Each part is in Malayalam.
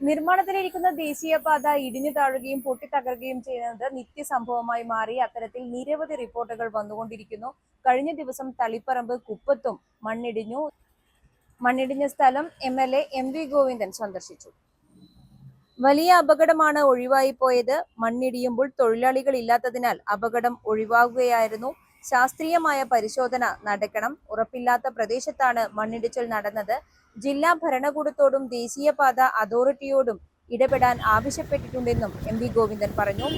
നിർമ്മാണത്തിലിരിക്കുന്ന ദേശീയപാത ഇടിഞ്ഞു താഴുകയും പൊട്ടിത്തകർക്കുകയും ചെയ്യുന്നത് നിത്യസംഭവമായി മാറി. അത്തരത്തിൽ നിരവധി റിപ്പോർട്ടുകൾ വന്നുകൊണ്ടിരിക്കുന്നു. കഴിഞ്ഞ ദിവസം തളിപ്പറമ്പ് കുപ്പത്തും മണ്ണിടിഞ്ഞു മണ്ണിടിഞ്ഞ സ്ഥലം M L A M V Govindan സന്ദർശിച്ചു. വലിയ അപകടമാണ് ഒഴിവായി പോയത്. മണ്ണിടിയുമ്പോൾ തൊഴിലാളികൾ ഇല്ലാത്തതിനാൽ അപകടം ഒഴിവാകുകയായിരുന്നു. ശാസ്ത്രീയമായ പരിശോധന നടക്കണം. ഉറപ്പില്ലാത്ത പ്രദേശത്താണ് മണ്ണിടിച്ചിൽ നടന്നത്. ജില്ലാ ഭരണകൂടത്തോടും ദേശീയപാത അതോറിറ്റിയോടും ഇടപെടാൻ ആവശ്യപ്പെട്ടിട്ടുണ്ടെന്നും എം വി ഗോവിന്ദൻ പറഞ്ഞു.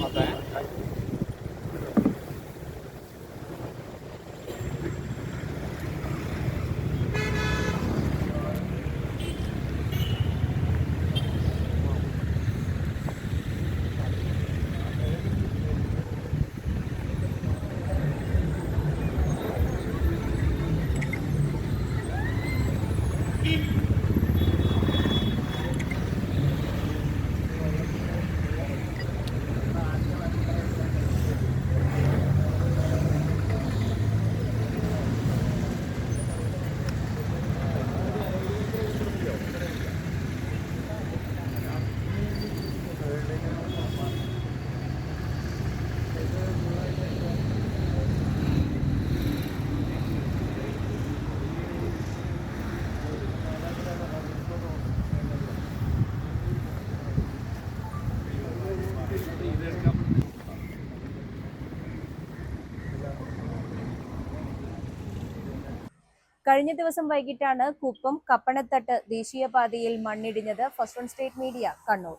കഴിഞ്ഞ ദിവസം വൈകിട്ടാണ് കുപ്പം കപ്പണത്തട്ട് ദേശീയപാതയിൽ മണ്ണിടിഞ്ഞത്. First one state media Kannur.